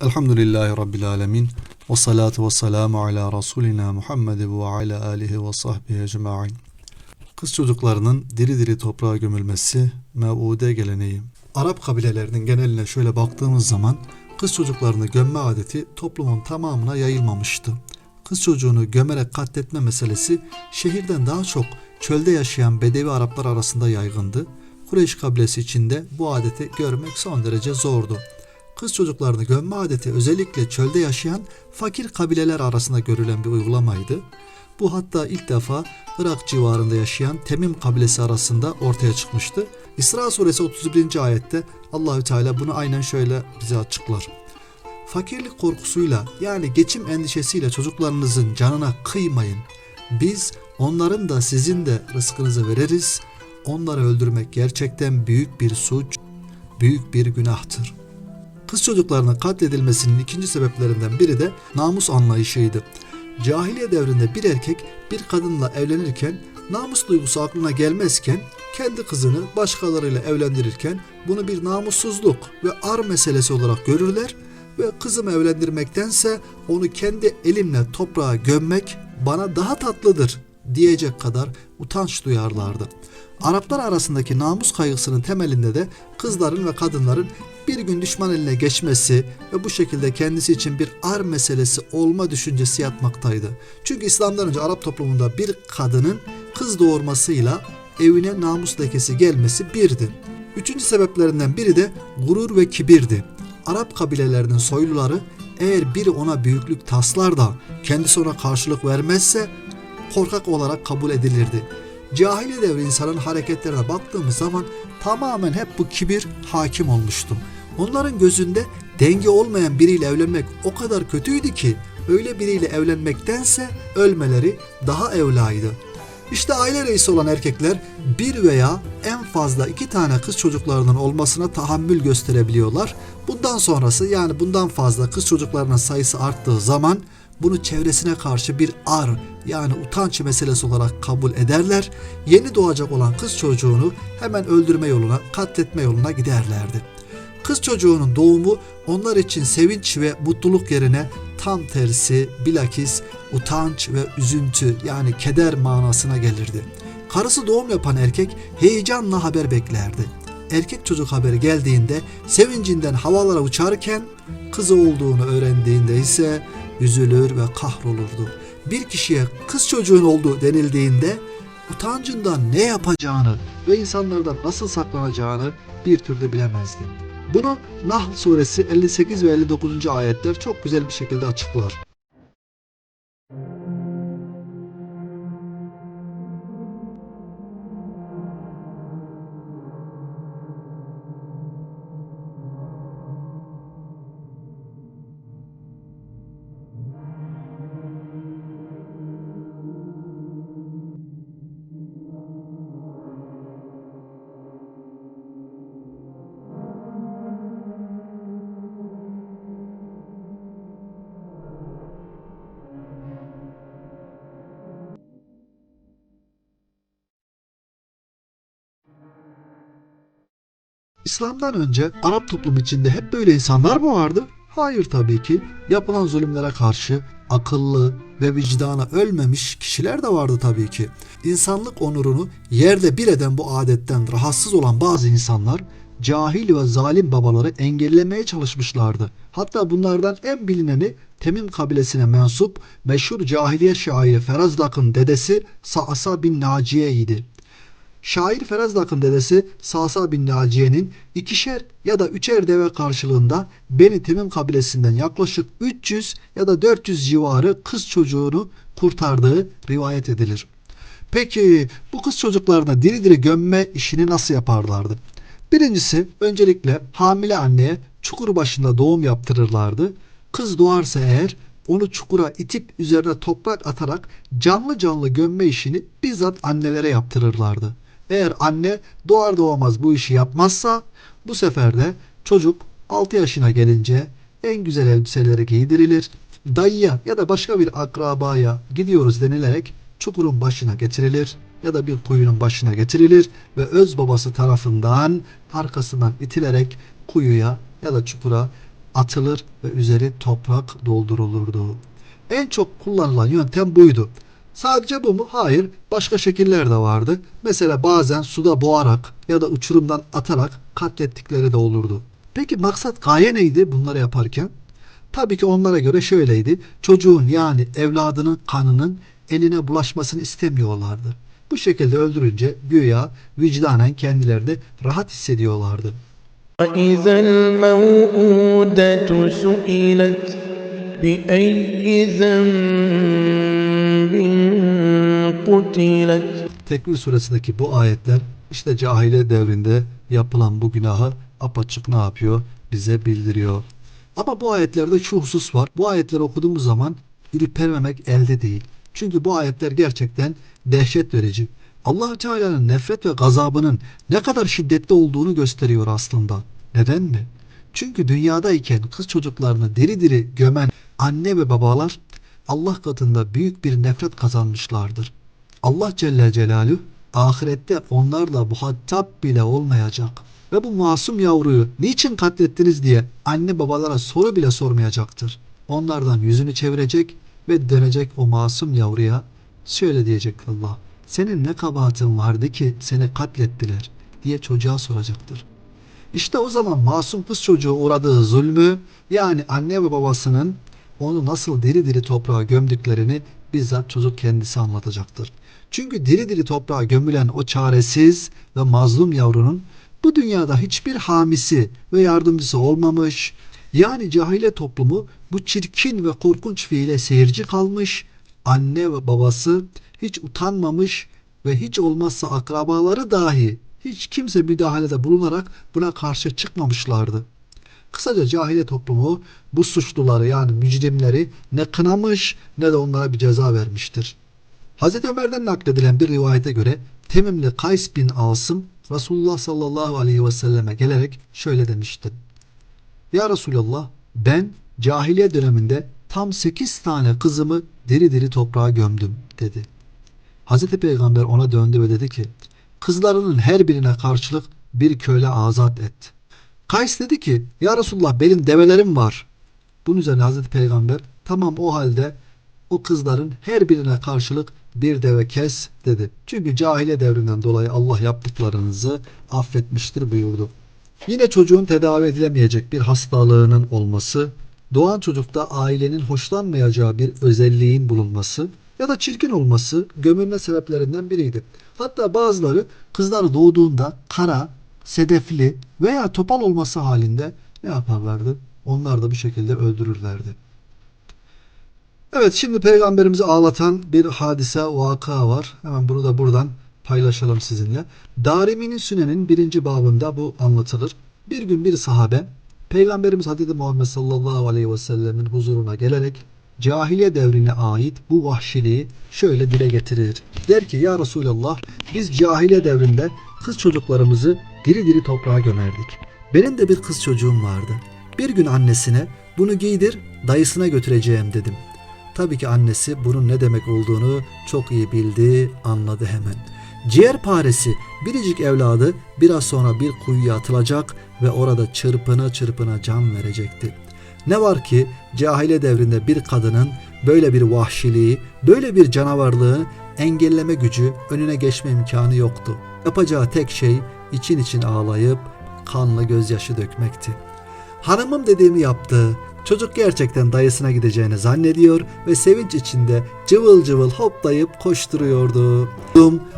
Elhamdülillahi Rabbil Alemin. Ve salatu ve selamu ala Resulina Muhammed ve ala alihi ve sahbihi ecma'in. Kız çocuklarının diri diri toprağa gömülmesi mevude geleneği. Arap kabilelerinin geneline şöyle baktığımız zaman kız çocuklarını gömme adeti toplumun tamamına yayılmamıştı. Kız çocuğunu gömerek katletme meselesi şehirden daha çok çölde yaşayan Bedevi Araplar arasında yaygındı. Kureyş kabilesi içinde bu adeti görmek son derece zordu. Kız çocuklarını gömme adeti özellikle çölde yaşayan fakir kabileler arasında görülen bir uygulamaydı. Bu hatta ilk defa Irak civarında yaşayan Temim kabilesi arasında ortaya çıkmıştı. İsra suresi 31. ayette Allahü Teala bunu aynen şöyle bize açıklar. Fakirlik korkusuyla yani geçim endişesiyle çocuklarınızın canına kıymayın. Biz onların da sizin de rızkınızı veririz. Onları öldürmek gerçekten büyük bir suç, büyük bir günahtır. Kız çocuklarının katledilmesinin ikinci sebeplerinden biri de namus anlayışıydı. Cahiliye devrinde bir erkek bir kadınla evlenirken namus duygusu aklına gelmezken kendi kızını başkalarıyla evlendirirken bunu bir namussuzluk ve ar meselesi olarak görürler ve kızımı evlendirmektense onu kendi elimle toprağa gömmek bana daha tatlıdır diyecek kadar utanç duyarlardı. Araplar arasındaki namus kaygısının temelinde de kızların ve kadınların bir gün düşman eline geçmesi ve bu şekilde kendisi için bir ar meselesi olma düşüncesi yatmaktaydı. Çünkü İslam'dan önce Arap toplumunda bir kadının kız doğurmasıyla evine namus lekesi gelmesi birdi. Üçüncü sebeplerinden biri de gurur ve kibirdi. Arap kabilelerinin soyluları eğer biri ona büyüklük taslar da kendisi ona karşılık vermezse korkak olarak kabul edilirdi. Cahiliye devri insanın hareketlerine baktığımız zaman tamamen hep bu kibir hakim olmuştu. Onların gözünde denge olmayan biriyle evlenmek o kadar kötüydü ki öyle biriyle evlenmektense ölmeleri daha evlaydı. İşte aile reisi olan erkekler bir veya en fazla iki tane kız çocuklarının olmasına tahammül gösterebiliyorlar. Bundan sonrası yani bundan fazla kız çocuklarının sayısı arttığı zaman bunu çevresine karşı bir ar yani utanç meselesi olarak kabul ederler. Yeni doğacak olan kız çocuğunu hemen öldürme yoluna, katletme yoluna giderlerdi. Kız çocuğunun doğumu onlar için sevinç ve mutluluk yerine tam tersi bilakis utanç ve üzüntü yani keder manasına gelirdi. Karısı doğum yapan erkek heyecanla haber beklerdi. Erkek çocuk haberi geldiğinde sevincinden havalara uçarken kızı olduğunu öğrendiğinde ise üzülür ve kahrolurdu. Bir kişiye kız çocuğun olduğu denildiğinde utancından ne yapacağını ve insanlardan nasıl saklanacağını bir türlü bilemezdi. Bunu Nahl suresi 58 ve 59. ayetler çok güzel bir şekilde açıklar. İslam'dan önce Arap toplumu içinde hep böyle insanlar mı vardı? Hayır tabii ki. Yapılan zulümlere karşı akıllı ve vicdana ölmemiş kişiler de vardı tabii ki. İnsanlık onurunu yerde bir eden bu adetten rahatsız olan bazı insanlar cahil ve zalim babaları engellemeye çalışmışlardı. Hatta bunlardan en bilineni Temim kabilesine mensup meşhur cahiliye şairi Ferazdak'ın dedesi Sa'sa bin Naciye idi. Şair Ferazdak'ın dedesi Sasa bin Naciye'nin ikişer ya da üçer deve karşılığında Beni Temim kabilesinden yaklaşık 300 ya da 400 civarı kız çocuğunu kurtardığı rivayet edilir. Peki bu kız çocuklarına diri diri gömme işini nasıl yaparlardı? Birincisi öncelikle hamile anneye çukur başında doğum yaptırırlardı. Kız doğarsa eğer onu çukura itip üzerine toprak atarak canlı canlı gömme işini bizzat annelere yaptırırlardı. Eğer anne doğar doğamaz bu işi yapmazsa bu sefer de çocuk 6 yaşına gelince en güzel elbiseleri giydirilir. Dayıya ya da başka bir akrabaya gidiyoruz denilerek çukurun başına getirilir ya da bir kuyunun başına getirilir ve öz babası tarafından arkasından itilerek kuyuya ya da çukura atılır ve üzeri toprak doldurulurdu. En çok kullanılan yöntem buydu. Sadece bu mu? Hayır. Başka şekiller de vardı. Mesela bazen suda boğarak ya da uçurumdan atarak katlettikleri de olurdu. Peki maksat gaye neydi bunları yaparken? Tabii ki onlara göre şöyleydi. Çocuğun yani evladının kanının eline bulaşmasını istemiyorlardı. Bu şekilde öldürünce güya vicdanen kendileri de rahat hissediyorlardı. وإذا الموءودة سئلت بأي ذنب قتلت Tekvir suresindeki bu ayetler işte cahiliye devrinde yapılan bu günahı apaçık ne yapıyor? Bize bildiriyor. Ama bu ayetlerde şu husus var. Bu ayetleri okuduğumuz zaman ürpermemek elde değil. Çünkü bu ayetler gerçekten dehşet verici. allah Teala'nın nefret ve gazabının ne kadar şiddetli olduğunu gösteriyor aslında. Neden mi? Çünkü dünyadayken kız çocuklarını diri diri gömen anne ve babalar Allah katında büyük bir nefret kazanmışlardır. Allah Celle Celaluhu ahirette onlarla muhatap bile olmayacak. Ve bu masum yavruyu niçin katlettiniz diye anne babalara soru bile sormayacaktır. Onlardan yüzünü çevirecek ve dönecek o masum yavruya şöyle diyecek Allah. Senin ne kabahatin vardı ki seni katlettiler diye çocuğa soracaktır. İşte o zaman masum kız çocuğu uğradığı zulmü yani anne ve babasının onu nasıl diri diri toprağa gömdüklerini bizzat çocuk kendisi anlatacaktır. Çünkü diri diri toprağa gömülen o çaresiz ve mazlum yavrunun bu dünyada hiçbir hamisi ve yardımcısı olmamış. Yani cahile toplumu bu çirkin ve korkunç fiile seyirci kalmış. Anne ve babası hiç utanmamış ve hiç olmazsa akrabaları dahi hiç kimse müdahalede bulunarak buna karşı çıkmamışlardı. Kısaca cahiliye toplumu bu suçluları yani mücrimleri ne kınamış ne de onlara bir ceza vermiştir. Hazreti Ömer'den nakledilen bir rivayete göre Temimli Kays bin Asım Resulullah sallallahu aleyhi ve selleme gelerek şöyle demişti. Ya Resulallah ben cahiliye döneminde tam 8 tane kızımı diri diri toprağa gömdüm dedi. Hazreti Peygamber ona döndü ve dedi ki kızlarının her birine karşılık bir köle azat et. Kays dedi ki ya Resulullah benim develerim var. Bunun üzerine Hazreti Peygamber tamam o halde o kızların her birine karşılık bir deve kes dedi. Çünkü cahile devrinden dolayı Allah yaptıklarınızı affetmiştir buyurdu. Yine çocuğun tedavi edilemeyecek bir hastalığının olması, doğan çocukta ailenin hoşlanmayacağı bir özelliğin bulunması ya da çirkin olması gömülme sebeplerinden biriydi. Hatta bazıları kızları doğduğunda kara, sedefli veya topal olması halinde ne yaparlardı? Onlar da bir şekilde öldürürlerdi. Evet şimdi peygamberimizi ağlatan bir hadise vaka var. Hemen bunu da buradan paylaşalım sizinle. Darimi'nin Sünen'in birinci babında bu anlatılır. Bir gün bir sahabe Peygamberimiz Hazreti Muhammed sallallahu aleyhi ve sellemin huzuruna gelerek cahiliye devrine ait bu vahşiliği şöyle dile getirir. Der ki ya Resulallah biz cahiliye devrinde kız çocuklarımızı diri diri toprağa gömerdik. Benim de bir kız çocuğum vardı. Bir gün annesine bunu giydir dayısına götüreceğim dedim. Tabii ki annesi bunun ne demek olduğunu çok iyi bildi, anladı hemen. Ciğer paresi biricik evladı biraz sonra bir kuyuya atılacak ve orada çırpına çırpına can verecekti. Ne var ki cahile devrinde bir kadının böyle bir vahşiliği, böyle bir canavarlığı engelleme gücü, önüne geçme imkanı yoktu. Yapacağı tek şey için için ağlayıp kanlı gözyaşı dökmekti. Hanımım dediğimi yaptı. Çocuk gerçekten dayısına gideceğini zannediyor ve sevinç içinde cıvıl cıvıl hoplayıp koşturuyordu.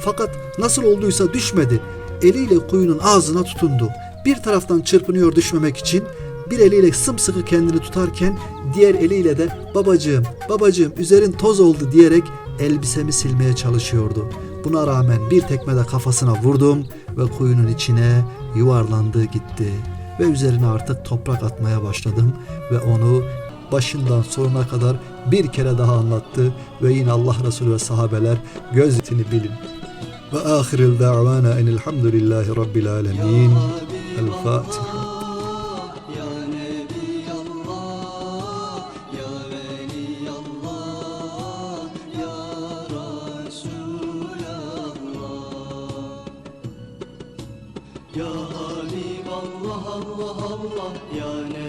Fakat nasıl olduysa düşmedi. Eliyle kuyunun ağzına tutundu. Bir taraftan çırpınıyor düşmemek için, bir eliyle sımsıkı kendini tutarken diğer eliyle de babacığım, babacığım üzerin toz oldu diyerek elbisemi silmeye çalışıyordu. Buna rağmen bir tekmede kafasına vurdum ve kuyunun içine yuvarlandı gitti ve üzerine artık toprak atmaya başladım ve onu başından sonuna kadar bir kere daha anlattı ve yine Allah Resulü ve sahabeler gözetini bilin. Ve ahiril da'vana enilhamdülillahi rabbil alemin. El Fatiha. Ya Halim Allah Allah Allah Ya ne?